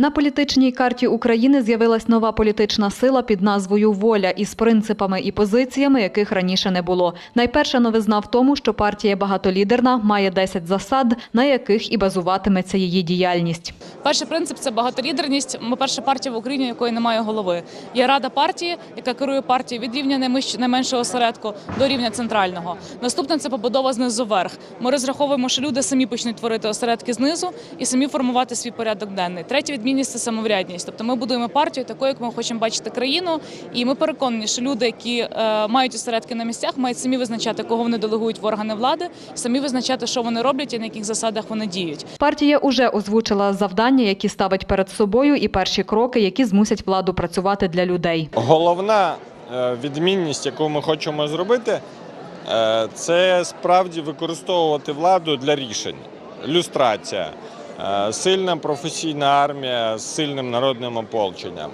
На політичній карті України з'явилась нова політична сила під назвою Воля із принципами і позиціями, яких раніше не було. Найперша новизна в тому, що партія багатолідерна має 10 засад, на яких і базуватиметься її діяльність. Перший принцип це багатолідерність. Ми перша партія в Україні, якої немає голови. Є рада партії, яка керує партією від рівня найменшого осередку до рівня центрального. Наступне це побудова знизу вверх. Ми розраховуємо, що люди самі почнуть творити осередки знизу і самі формувати свій порядок денний. Третя відмінність це самоврядність. Тобто ми будуємо партію такою, як ми хочемо бачити країну. І ми переконані, що люди, які е, мають осередки на місцях, мають самі визначати, кого вони делегують в органи влади, самі визначати, що вони роблять і на яких засадах вони діють. Партія уже озвучила завдання, які ставить перед собою, і перші кроки, які змусять владу працювати для людей. Головна е, відмінність, яку ми хочемо зробити, е, це справді використовувати владу для рішень. Люстрація, сильна професійна армія з сильним народним ополченням,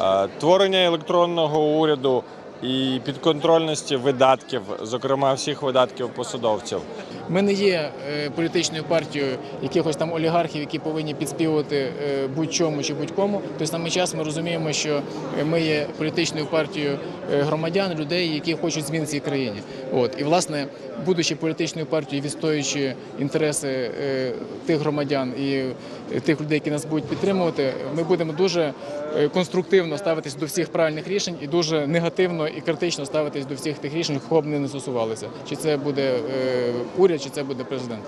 е, творення електронного уряду і підконтрольності видатків, зокрема всіх видатків посадовців. Ми не є е, політичною партією якихось там олігархів, які повинні підспівувати е, будь-чому чи будь-кому. Той самий час ми розуміємо, що ми є політичною партією е, громадян, людей, які хочуть змін в цій країні. От і власне, будучи політичною партією, відстоюючи інтереси тих громадян і тих людей, які нас будуть підтримувати, ми будемо дуже конструктивно ставитись до всіх правильних рішень і дуже негативно і критично ставитись до всіх тих рішень, кого б не стосувалися. Чи це буде уряд, чи це буде президент.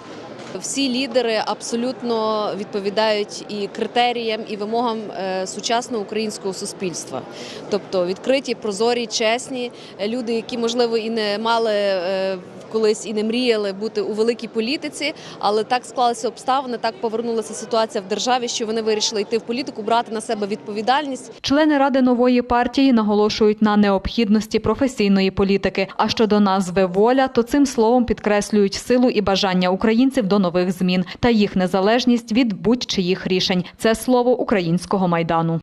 Всі лідери абсолютно відповідають і критеріям, і вимогам е, сучасного українського суспільства. Тобто відкриті, прозорі, чесні е, люди, які можливо і не мали. е, Колись і не мріяли бути у великій політиці, але так склалися обставини, так повернулася ситуація в державі, що вони вирішили йти в політику, брати на себе відповідальність. Члени ради нової партії наголошують на необхідності професійної політики. А щодо назви воля, то цим словом підкреслюють силу і бажання українців до нових змін та їх незалежність від будь-чиїх рішень. Це слово українського майдану.